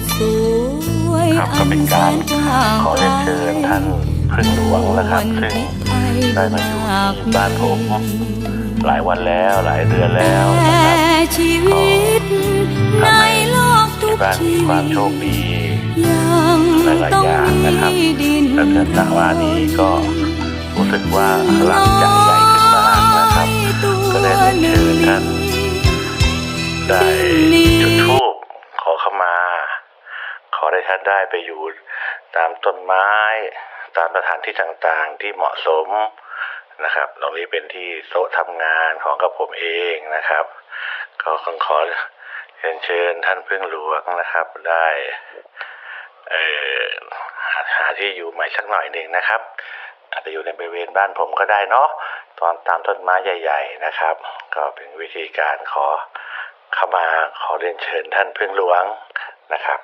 ดสวยครับอัก็นเป็นแสการนกว้างขอเรียนเชิญท่านพึ่งหลวงนะครับซึ่งได้มาอยู่ที่บ้านผมหลายวันแล้วหลายเดือนแล้วนะแต่ครับชีวิตในโลกทุที่กบ้านชีมีความโชคดียังหลายๆต้องอย่างนะครับมีดินและเดือนตาวานี้ก็รู้สึกว่าหลังจากใหญ่ขึ้นมากนะครับ ก็ได้เรียนเชิญท่านได้จุดธูปขอเข้ามาข อได้ท่านได้ไปอยู่ตามต้นไม้ ตามสถานที่ต่างๆที่เหมาะสมนะครับ ตรงนี้เป็นที่โต๊ะทำงานของกับผมเองนะครับ ก็ขอขอเรียนเชิญท่านพึ่งหลวงนะครับ ได้เอ่อหาที่อยู่ใหม่สักหน่อยหนึ่งนะครับ อาจจะอยู่ในบริเวณบ้านผมก็ได้เนาะตอนตามต้นไม้ใหญ่ ๆนะครับ ก็เป็นวิธีการขอเข้ามาขอเรียนเชิญท่านพึ่งหลวงนะครับ